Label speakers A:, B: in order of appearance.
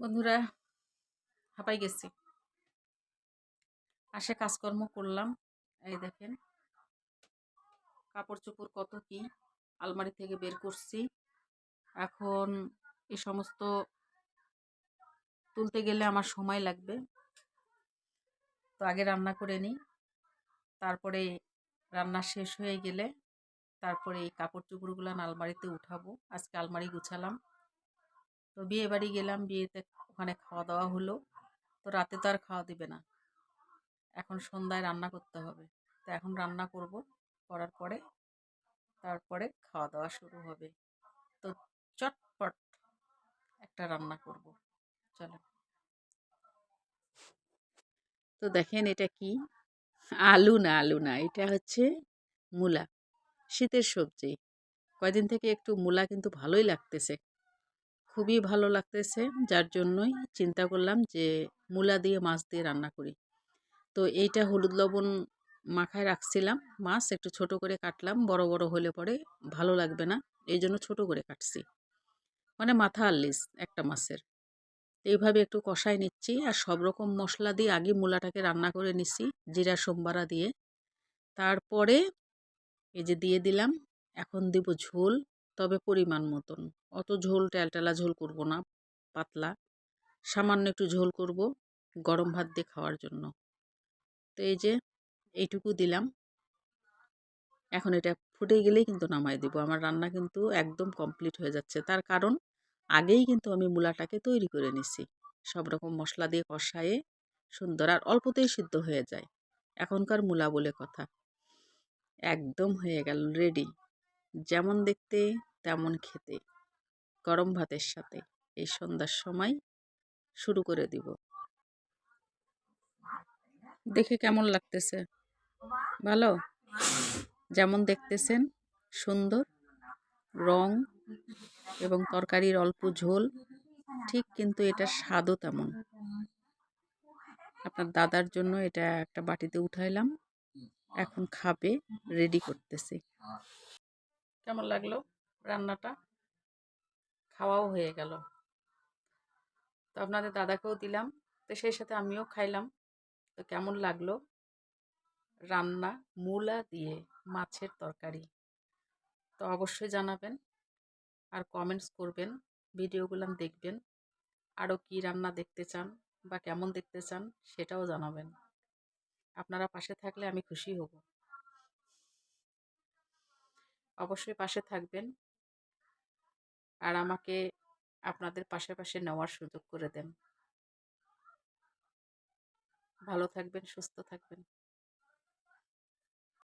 A: বন্ধুরা, হাঁপাই গেছি। আসে কাজকর্ম করলাম। এই দেখেন কাপড় চোপড় কত কি আলমারি থেকে বের করছি। এখন এ সমস্ত তুলতে গেলে আমার সময় লাগবে। তো আগে রান্না করে নিই। তারপরে রান্না শেষ হয়ে গেলে তারপরে এই কাপড় চোপড়গুলো আলমারিতে উঠাবো। আজকে আলমারি গুছালাম। তো বিয়ে বাড়ি গেলাম, বিয়েতে ওখানে খাওয়া দাওয়া হলো। তো রাতে তো আর খাওয়া দিবে না। এখন সন্ধ্যায় রান্না করতে হবে। তো এখন রান্না করব, করার পরে তারপরে খাওয়া দাওয়া শুরু হবে। তো চটপট একটা রান্না করব। চলো। তো দেখেন এটা কি? আলু না আলু না, এটা হচ্ছে মূলা। শীতের সবজি। কয়দিন থেকে একটু মূলা কিন্তু ভালোই লাগতেছে। খুবই ভালো লাগতেছে। যার জন্যই চিন্তা করলাম যে, মূলা দিয়ে মাছ দিয়ে রান্না করি। তো এইটা হলুদ লবণ মাখায় রাখছিলাম। মাছ একটু ছোট করে কাটলাম, বড় বড় হলে পরে ভালো লাগবে না। এই জন্য ছোটো করে কাটছি। মানে মাথা আল্লিস একটা মাছের। এইভাবে একটু কষাই নিচ্ছি আর সব রকম মশলা দিয়ে আগে মূলাটাকে রান্না করে নিচ্ছি জিরা সোমবারা দিয়ে। তারপরে এই যে দিয়ে দিলাম, এখন দিব ঝোল। তবে পরিমাণ মতন। অত ঝোল টেলটেলা ঝোল করব না, পাতলা। সামান্য একটু ঝোল করব, গরম ভাত দিয়ে খাওয়ার জন্য। তো এই যে, এইটুকু দিলাম। এখন এটা ফুটে গেলেই কিন্তু নামাই দিব। আমার রান্না কিন্তু একদম কমপ্লিট হয়ে যাচ্ছে। তার কারণ, আগেই কিন্তু আমি মূলাটাকে তৈরি করে নিছি। সব রকম মশলা দিয়ে কষায়ে সুন্দর আর অল্পতেই সিদ্ধ হয়ে যায়। এখনকার মূলা বলে কথা। একদম হয়ে গেল রেডি যেমন দেখতে তেমন খেতে, গরম ভাতের সাথে এই সন্ধ্যার সময় শুরু করে দিব। দেখে কেমন লাগতেছে? ভালো? যেমন দেখতেছেন, সুন্দর, রং এবং তরকারির অল্প ঝোল, ঠিক কিন্তু এটা স্বাদও তেমন। আপনার দাদার জন্য এটা একটা বাটিতে উঠাইলাম, এখন খাবে রেডি করতেছি। কেমন লাগল? রান্নাটা খাওয়াও হয়ে গেল। তো আপনাদের দাদাকেও দিলাম। তো সেই সাথে আমিও খাইলাম। তো কেমন লাগল? রান্না মূলা দিয়ে মাছের তরকারি। তো অবশ্যই জানাবেন আর কমেন্টস করবেন, ভিডিওগুলো দেখবেন আরও কি রান্না দেখতে চান বা কেমন দেখতে চান সেটাও জানাবেন। আপনারা পাশে থাকলে আমি খুশি হব। অবশ্যই পাশে থাকবেন। আর আমাকে আপনাদের পাশে পাশে নেওয়ার সুযোগ করে দেন। ভালো থাকবেন সুস্থ থাকবেন।